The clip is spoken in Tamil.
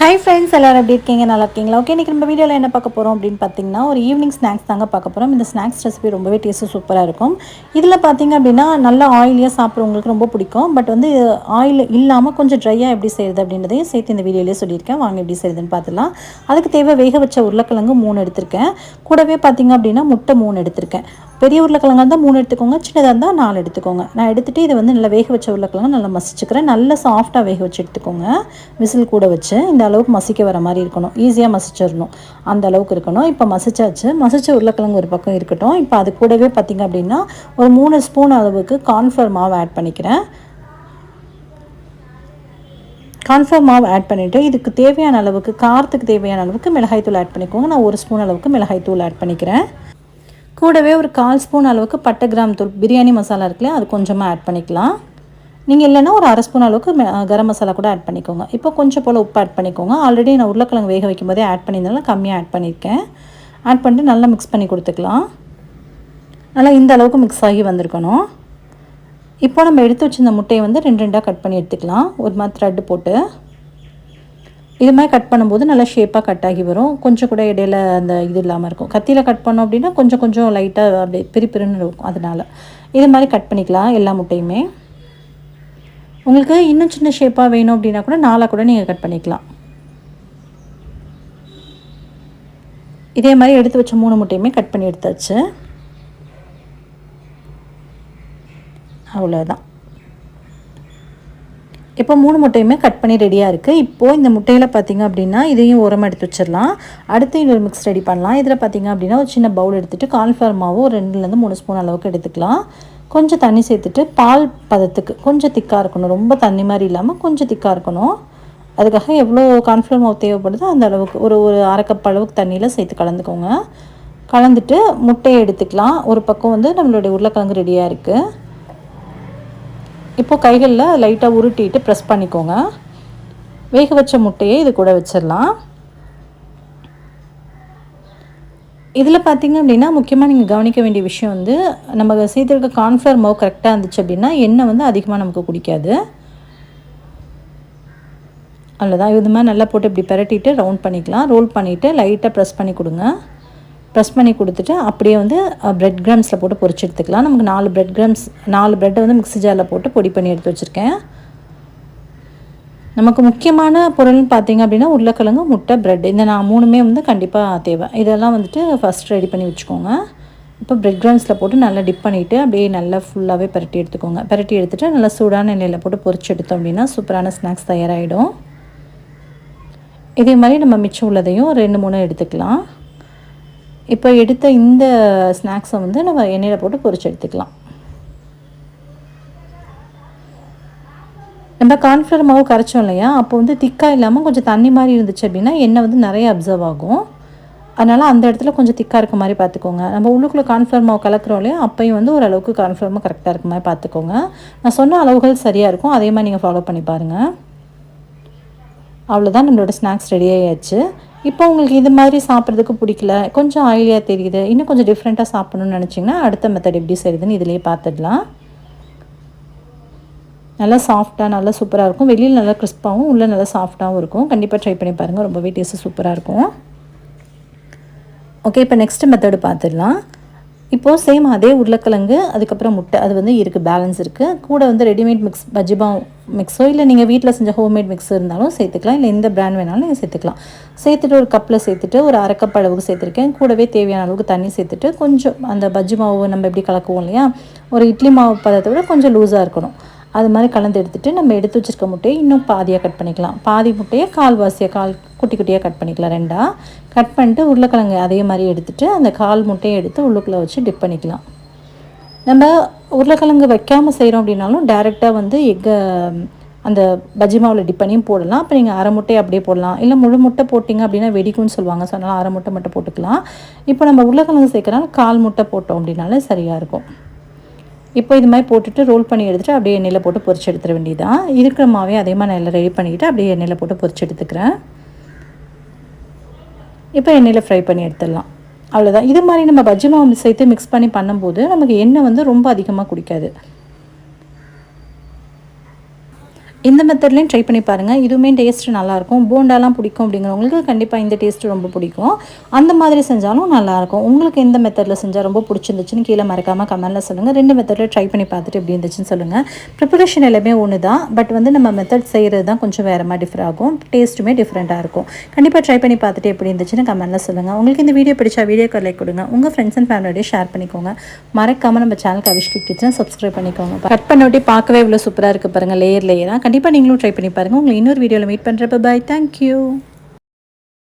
ஹாய் ஃப்ரெண்ட்ஸ் எல்லோரும் எப்படி இருக்கீங்க? நல்லா இருக்கீங்களா? ஓகே இன்றைக்கி நம்ம வீடியோவில் என்ன பார்க்க போகிறோம் அப்படின்னு பார்த்தீங்கன்னா ஒரு ஈவினிங் ஸ்நாக்ஸ் தாங்க பார்க்க போகிறோம் இந்த ஸ்நாக்ஸ் ரெசிபி ரொம்பவே டேஸ்ட்டு சூப்பராக இருக்கும். இதில் பார்த்தீங்க அப்படின்னா நல்லா ஆயிலியாக சாப்பிட்றவங்களுக்கு ரொம்ப பிடிக்கும். பட் வந்து ஆயில் இல்லாமல் கொஞ்சம் ட்ரையாக எப்படி செய்கிறது அப்படின்றதையும் சேர்த்து இந்த வீடியோலேயே சொல்லியிருக்கேன். வாங்க எப்படி செய்யுதுன்னு பார்த்துலாம் அதுக்கு தேவை வேக வச்ச உருளைக்கிழங்கு மூணு எடுத்திருக்கேன். கூடவே பார்த்தீங்க அப்படின்னா முட்டை மூணு எடுத்திருக்கேன். பெரிய உருளைக்கிழங்கு இருந்தால் மூணு எடுத்துக்கோங்க. சின்னதாக இருந்தால் நாலு எடுத்துக்கோங்க. நான் எடுத்துகிட்டு இதை வந்து நல்லா வேக வச்ச உருளைக்கிழங்கு நல்லா மசிச்சுக்கிறேன். நல்லா சாஃப்டாக வேக வச்சு எடுத்துக்கோங்க. விசில் கூட வச்சு. இந்த அளவுக்கு மசிக்க வர மாதிரி இருக்கணும். ஈஸியாக மசிச்சிடணும். அந்த அளவுக்கு இருக்கணும். இப்போ மசிச்சாச்சு. மசிச்ச உருளைக்கிழங்கு ஒரு பக்கம் இருக்கட்டும். இப்போ அது கூடவே பார்த்திங்க அப்படின்னா ஒரு மூணு ஸ்பூன் அளவுக்கு கார்ன்ஃப்ளவர் மாவு ஆட் பண்ணிக்கிறேன். கான்ஃபார்ம் மாவு ஆட் பண்ணிவிட்டு இதுக்கு தேவையான அளவுக்கு காரத்துக்கு தேவையான அளவுக்கு மிளகாய்த்தூள் ஆட் பண்ணிக்கோங்க. நான் ஒரு ஸ்பூன் அளவுக்கு மிளகாய்த்தூள் ஆட் பண்ணிக்கிறேன். கூடவே ஒரு கால் ஸ்பூன் அளவுக்கு பட்டை கிராம் தூள் பிரியாணி மசாலா இருக்குல்லையா அது கொஞ்சமாக ஆட் பண்ணிக்கலாம். நீங்கள் இல்லைன்னா ஒரு அரை ஸ்பூன் அளவுக்கு கரம் மசாலா கூட ஆட் பண்ணிக்கோங்க. இப்போ கொஞ்சம் போல் உப்பு ஆட் பண்ணிக்கோங்க. ஆல்ரெடி நான் உருளைக்கிழங்கு வேக வைக்கும் போதே ஆட் பண்ணியிருந்தாலும் கம்மியாக ஆட் பண்ணியிருக்கேன். ஆட் பண்ணிட்டு நல்லா மிக்ஸ் பண்ணி கொடுத்துக்கலாம். நல்லா இந்த அளவுக்கு மிக்ஸ் ஆகி வந்திருக்கணும். இப்போ நம்ம எடுத்து வச்சிருந்த முட்டையை வந்து ரெண்டு ரெண்டாக கட் பண்ணி எடுத்துக்கலாம். ஒரு மாதிரி த்ரெட்டு போட்டு. இது மாதிரி கட் பண்ணும்போது நல்லா ஷேப்பாக கட் ஆகி வரும். கொஞ்சம் கூட இடையில அந்த இது இல்லாமல் இருக்கும். கத்தியில் கட் பண்ணோம் அப்படின்னா கொஞ்சம் கொஞ்சம் லைட்டாக அப்படியே பிரி பிரின்னு இருக்கும். அதனால் இது மாதிரி கட் பண்ணிக்கலாம் எல்லா முட்டையுமே. உங்களுக்கு இன்னும் சின்ன ஷேப்பாக வேணும் அப்படின்னா கூட நாளாக கூட நீங்கள் கட் பண்ணிக்கலாம். இதே மாதிரி எடுத்து வச்ச மூணு முட்டையுமே கட் பண்ணி எடுத்தாச்சு. அவ்வளோதான் இப்போ மூணு முட்டையுமே கட் பண்ணி ரெடியாக இருக்குது இப்போது இந்த முட்டையில் பார்த்திங்க அப்படின்னா இதையும் உரமாக எடுத்து வச்சிடலாம். அடுத்து இன்னொரு மிக்ஸ் ரெடி பண்ணலாம். இதில் பார்த்திங்க அப்படின்னா ஒரு சின்ன பவுல் எடுத்துகிட்டு கார்ன்ஃப்ளவர் மாவு ஒரு ரெண்டுலேருந்து மூணு ஸ்பூன் அளவுக்கு எடுத்துக்கலாம். கொஞ்சம் தண்ணி சேர்த்துட்டு பால் பதத்துக்கு கொஞ்சம் திக்காக இருக்கணும். ரொம்ப தண்ணி மாதிரி இல்லாமல் கொஞ்சம் திக்காக இருக்கணும். அதுக்காக எவ்வளோ கார்ன்ஃப்ளவர் மாவு தேவைப்படுதோ அந்த அளவுக்கு ஒரு ஒரு அரை கப் அளவுக்கு தண்ணியில் சேர்த்து கலந்துக்கோங்க. கலந்துட்டு முட்டையை எடுத்துக்கலாம். ஒரு பக்கம் வந்து நம்மளுடைய உருளைக்கிழங்கு ரெடியாக இருக்குது இப்போது கைகளில் லைட்டாக உருட்டிட்டு ப்ரெஸ் பண்ணிக்கோங்க. வேக வச்ச முட்டையை இது கூட வச்சிடலாம். இதில் பார்த்திங்க அப்படின்னா முக்கியமாக நீங்கள் கவனிக்க வேண்டிய விஷயம் வந்து நம்ம சேர்த்துருக்க கார்ன்ஃப்ளவர் மாவு கரெக்டாக இருந்துச்சு அப்படின்னா எண்ணெய் வந்து அதிகமாக நமக்கு குடிக்காது. அவ்வளோதான் இது மாதிரி நல்லா போட்டு இப்படி பரட்டிட்டு ரவுண்ட் பண்ணிக்கலாம். ரோல் பண்ணிவிட்டு லைட்டாக ப்ரெஸ் பண்ணி கொடுங்க. ப்ரெஸ் பண்ணி கொடுத்துட்டு அப்படியே வந்து ப்ரெட் கிராம்ஸில் போட்டு பொரிச்சு எடுத்துக்கலாம். நமக்கு நாலு ப்ரெட் கிராம்ஸ் நாலு ப்ரெட்டை வந்து மிக்ஸி ஜாரில் போட்டு பொடி பண்ணி எடுத்து வச்சுருக்கேன். நமக்கு முக்கியமான பொருள்னு பார்த்தீங்க அப்படின்னா உருளைக்கிழங்கு முட்டை ப்ரெட் இந்த நான் மூணுமே வந்து கண்டிப்பாக தேவை. இதெல்லாம் வந்துட்டு ஃபஸ்ட் ரெடி பண்ணி வச்சுக்கோங்க. இப்போ ப்ரெட் கிராம்ஸில் போட்டு நல்லா டிப் பண்ணிவிட்டு அப்படியே நல்லா ஃபுல்லாகவே பரட்டி எடுத்துக்கோங்க. பரட்டி எடுத்துகிட்டு நல்லா சூடான எண்ணெயில் போட்டு பொறிச்சு எடுத்தோம் அப்படின்னா சூப்பரான ஸ்நாக்ஸ் தயாராகிடும் இதே மாதிரி நம்ம மிச்சம் உள்ளதையும் ரெண்டு மூணு எடுத்துக்கலாம். இப்போ எடுத்த இந்த ஸ்நாக்ஸை வந்து நம்ம எண்ணெயில் போட்டு பொறிச்சு எடுத்துக்கலாம். நம்ம கார்ன்ஃப்ளவர் மாவு கரைச்சோம் இல்லையா? அப்போ வந்து திக்காக இல்லாமல் கொஞ்சம் தண்ணி மாதிரி இருந்துச்சு அப்படின்னா எண்ணெய் வந்து நிறைய அப்சர்வ் ஆகும். அதனால் அந்த இடத்துல கொஞ்சம் திக்காக இருக்க மாதிரி பார்த்துக்கோங்க. நம்ம உள்ளுக்குள்ளே கார்ன்ஃப்ளவர் மாவு கலக்கிறோம் இல்லையா? அப்பையும் வந்து ஓரளவுக்கு கார்ன்ஃப்ளவர் மாவு கரெக்டாக இருக்க மாதிரி பார்த்துக்கோங்க. நான் சொன்ன அளவுகள் சரியாக இருக்கும். அதே மாதிரி நீங்கள் ஃபாலோ பண்ணி பாருங்கள் அவ்வளோதான் நம்மளோட ஸ்நாக்ஸ் ரெடி ஆகியாச்சு இப்போ உங்களுக்கு இது மாதிரி சாப்பிட்றதுக்கு பிடிக்கல. கொஞ்சம் ஆயிலியாக தெரியுது. இன்னும் கொஞ்சம் டிஃப்ரெண்ட்டாக சாப்பிட்ணுன்னு நினச்சிங்கன்னா அடுத்த மெத்தட் எப்படி செய்யுதுன்னு இதிலே பார்த்துடலாம். நல்லா சாஃப்டாக நல்லா சூப்பராக இருக்கும். வெளியில் நல்லா கிறிஸ்பாகவும் உள்ளே நல்லா சாஃப்டாகவும் இருக்கும். கண்டிப்பாக ட்ரை பண்ணி பாருங்கள் ரொம்பவே டேஸ்ட்டு சூப்பராக இருக்கும். ஓகே இப்போ நெக்ஸ்ட் மெத்தடு பார்த்துடலாம் இப்போது சேம் அதே உருளைக்கிழங்கு அதுக்கப்புறம் முட்டை. அது வந்து இருக்குது பேலன்ஸ் இருக்குது கூட வந்து ரெடிமேட் மிக்ஸ் பஜ்ஜிபா மிக்ஸோ இல்லை நீங்கள் வீட்டில் செஞ்ச ஹோம்மேட் மிக்ஸ் இருந்தாலும் சேர்த்துக்கலாம். இல்லை எந்த பிராண்ட் வேணாலும் நீங்கள் சேர்த்துக்கலாம். சேர்த்துட்டு ஒரு கப்பில் சேர்த்துட்டு ஒரு அரை கப் அளவுக்கு சேர்த்துருக்கேன். கூடவே தேவையான அளவுக்கு தண்ணி சேர்த்துட்டு கொஞ்சம் அந்த பஜ்ஜி மாவு நம்ம எப்படி கலக்குவோம் இல்லையா? ஒரு இட்லி மாவு பதத்தை விட கொஞ்சம் லூஸாக இருக்கணும். அது மாதிரி கலந்து எடுத்துகிட்டு நம்ம எடுத்து வச்சுருக்க முட்டையை இன்னும் பாதியாக கட் பண்ணிக்கலாம். பாதி முட்டையை கால்வாசியாக கால் குட்டி குட்டியாக கட் பண்ணிக்கலாம் ரெண்டாக கட் பண்ணிட்டு உருளைக்கிழங்கு அதே மாதிரி எடுத்துகிட்டு அந்த கால் முட்டையை எடுத்து உள்ளுக்குள்ளே வச்சு டிப் பண்ணிக்கலாம். நம்ம உருளைக்கிழங்கு வைக்காமல் செய்கிறோம் அப்படின்னாலும் டேரெக்டாக வந்து எக்கை அந்த பஜ்ஜி மாவில் டிப் பண்ணியும் போடலாம். அப்போ நீங்கள் அரை முட்டையை அப்படியே போடலாம். இல்லை முழு முட்டை போட்டிங்க அப்படின்னா வெடிக்கும்னு சொல்லுவாங்க. ஸோ அதனால் அரை முட்டை மட்டும் போட்டுக்கலாம். இப்போ நம்ம உருளைக்கிழங்கு சேர்க்குறனால கால் முட்டை போட்டோம் அப்படின்னாலே சரியாக இருக்கும். இப்போ இது மாதிரி போட்டுட்டு ரோல் பண்ணி எடுத்துகிட்டு அப்படியே எண்ணெயில் போட்டு பொரிச்சு எடுத்துட வேண்டியதான் இருக்கிற மாவே அதே மாதிரி நான் எல்லாம் ரெடி பண்ணிக்கிட்டு அப்படியே எண்ணெயில் போட்டு பொரிச்சு எடுத்துக்கிறேன். இப்போ எண்ணெயில் ஃப்ரை பண்ணி எடுத்துடலாம். அவ்வளோதான் இது மாதிரி நம்ம பஜ்ஜி மாவு சேர்த்து மிக்ஸ் பண்ணி பண்ணும்போது நமக்கு எண்ணெய் வந்து ரொம்ப அதிகமாக குடிக்காது. இந்த மெத்தட்லேயும் ட்ரை பண்ணி பாருங்கள் இதுவுமே டேஸ்ட்டு நல்லாயிருக்கும். போண்டாலாம் பிடிக்கும் அப்படிங்கிறவங்களுக்கு கண்டிப்பாக இந்த டேஸ்ட்டு ரொம்ப பிடிக்கும். அந்த மாதிரி செஞ்சாலும் நல்லாயிருக்கும். உங்களுக்கு எந்த மெத்தடில் செஞ்சால் ரொம்ப பிடிச்சிருந்துச்சுன்னு கீழே மறக்காமல் கமெண்ட்டில் சொல்லுங்கள் ரெண்டு மெத்தடில் ட்ரை பண்ணி பார்த்துட்டு எப்படி இருந்துச்சுன்னு சொல்லுங்கள் ப்ரிப்பரேஷன் எல்லாமே ஒன்று தான் பட் வந்து நம்ம மெத்தட் செய்கிறது தான் கொஞ்சம் வேறு மாதிரி டிஃபர் ஆகும். டேஸ்ட்டுமே டிஃப்ரெண்ட்டாக இருக்கும். கண்டிப்பாக ட்ரை பண்ணி பார்த்துட்டு எப்படி இருந்துச்சுன்னு கமெண்ட்டில் சொல்லுங்கள் உங்களுக்கு இந்த வீடியோ பிடிச்சா வீடியோக்கு லைக் கொடுங்க. உங்கள் ஃப்ரெண்ட்ஸ் அண்ட் ஃபேமிலியோடய ஷேர் பண்ணிக்கோங்க. மறக்காமல் நம்ம சேனலுக்கு அவிஷ்கிட் கிச்சன் சப்ஸ்கிரைப் பண்ணிக்கோங்க. கட் பண்ணோட்டி பார்க்கவே இவ்வளோ சூப்பராக இருக்குது பாருங்கள் லேயர் லேயராக கண்டிப்பாக நீங்களும் ட்ரை பண்ணி பாருங்கள் உங்களை இன்னொரு வீடியோவில் மீட் பண்ணுறப்ப பாய் தேங்க்யூ